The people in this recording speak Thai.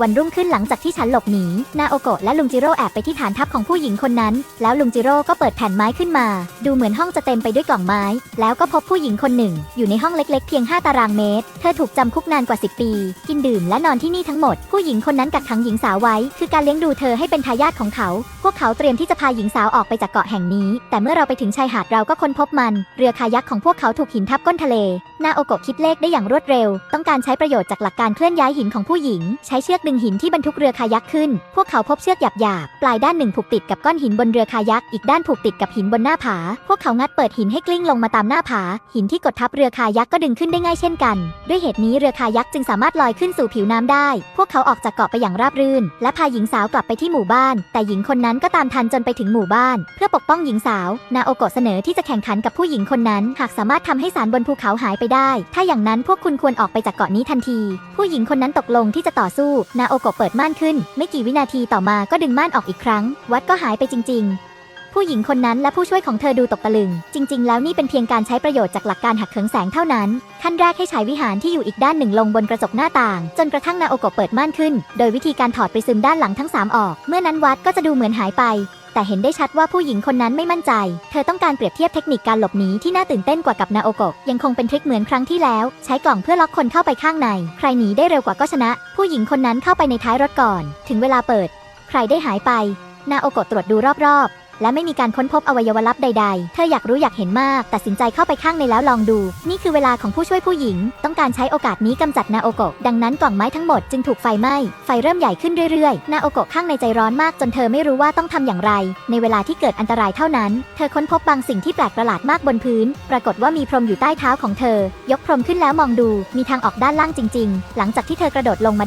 วันรุ่งขึ้นหลังจากที่ฉันหลบหนี นาโอโกะและลุงจิโร่แอบไปที่ฐานทัพของผู้หญิงคนนั้น แล้วลุงจิโร่ก็เปิดแผ่นไม้ขึ้นมา ดูเหมือนห้องจะเต็มไปด้วยกล่องไม้ แล้วก็พบผู้หญิงคนหนึ่ง อยู่ในห้องเล็กๆ เพียง 5 ตารางเมตร เธอถูกจำคุกนานกว่า 10 ปี กินดื่มและนอนที่นี่ทั้งหมด ผู้หญิงคนนั้นกักขังหญิงสาวไว้ คือการเลี้ยงดูเธอให้เป็นทายาทของเขา พวกเขาเตรียมที่จะพาหญิงสาวออกไปจากเกาะแห่งนี้ แต่เมื่อเราไปถึงชายหาดเราก็ค้นพบมัน เรือคายักของพวกเขาถูกหินทับก้นทะเล นาโอโกะคิดเลขได้อย่างรวดเร็ว ต้องการใช้ประโยชน์จากหลักการเคลื่อนย้ายหินของผู้หญิง ใช้เชือกดึงหินที่บรรทุกเรือคายักขึ้น พวกเขาพบเชือกหยาบๆ ปลายด้านหนึ่งผูกติดกับก้อนหินบนเรือคายัก อีกด้านผูกติดกับหินบนหน้าผา พวกเขางัดเปิดหินให้กลิ้งลงมาตามหน้าผา หินที่กดทับเรือคายักก็ดึงขึ้นได้ง่ายเช่นกัน ด้วยเหตุนี้เรือคายักจึงสามารถลอยขึ้นสู่ผิวน้ำได้ พวกเขาออกจากเกาะไปอย่างราบรื่น และพาหญิงสาวกลับไปที่หมู่บ้าน แต่หญิงคนนั้นก็ตามทันจนไปถึงหมู่บ้าน เพื่อปกป้องหญิงสาว นาโอโกะเสนอที่จะแข่งขันกับผู้หญิงคนนั้น หากสามารถทำให้สารบนภูเขาหายไปได้ ถ้าอย่างนั้นพวกคุณควรออกไปจากเกาะนี้ทันที ผู้หญิงคนนั้นตกลงที่จะต่อสู้นาโอกะเปิดม่านขึ้น ไม่กี่วินาทีต่อมาก็ดึงม่านออกอีกครั้ง วัดก็หายไปจริง ๆ ผู้หญิงคนนั้นและผู้ช่วยของเธอดูตกตะลึง จริง ๆ แล้วนี่เป็นเพียงการใช้ประโยชน์จากหลักการหักเขิงแสงเท่านั้น ขั้นแรกให้ฉายวิหารที่อยู่อีกด้านหนึ่งลงบนกระจกหน้าต่าง จนกระทั่งนาโอกะเปิดม่านขึ้น โดยวิธีการถอดปริซึมด้านหลังทั้ง3ออก เมื่อนั้นวัดก็จะดูเหมือนหายไป แต่เห็นได้ชัดว่าผู้หญิงคนนั้นไม่มั่นใจ เธอต้องการเปรียบเทียบเทคนิคการหลบหนีที่น่าตื่นเต้นกว่ากับนาโอโกะยังคงเป็นทริคเหมือนครั้งที่แล้ว ใช้กล่องเพื่อล็อกคนเข้าไปข้างใน ใครหนีได้เร็วกว่าก็ชนะ ผู้หญิงคนนั้นเข้าไปในท้ายรถก่อน ถึงเวลาเปิด ใครได้หายไป นาโอโกะตรวจดูรอบๆและไม่มีการค้นพบอวัยวะลับใด ๆ เธออยากรู้อยากเห็นมาก ตัดสินใจเข้าไปข้างในแล้วลองดู นี่คือเวลาของผู้ช่วยผู้หญิง ต้องการใช้โอกาสนี้กำจัดนาโอโกะ ดังนั้นกล่องไม้ทั้งหมดจึงถูกไฟไหม้ ไฟเริ่มใหญ่ขึ้นเรื่อยๆ นาโอโกะข้างในใจร้อนมากจนเธอไม่รู้ว่าต้องทำอย่างไร ในเวลาที่เกิดอันตรายเท่านั้น เธอค้นพบบางสิ่งที่แปลกประหลาดมากบนพื้น ปรากฏว่ามีพรมอยู่ใต้เท้าของเธอ ยกพรมขึ้นแล้วมองดู มีทางออกด้านล่างจริง ๆ หลังจากที่เธอกระโดดลงมา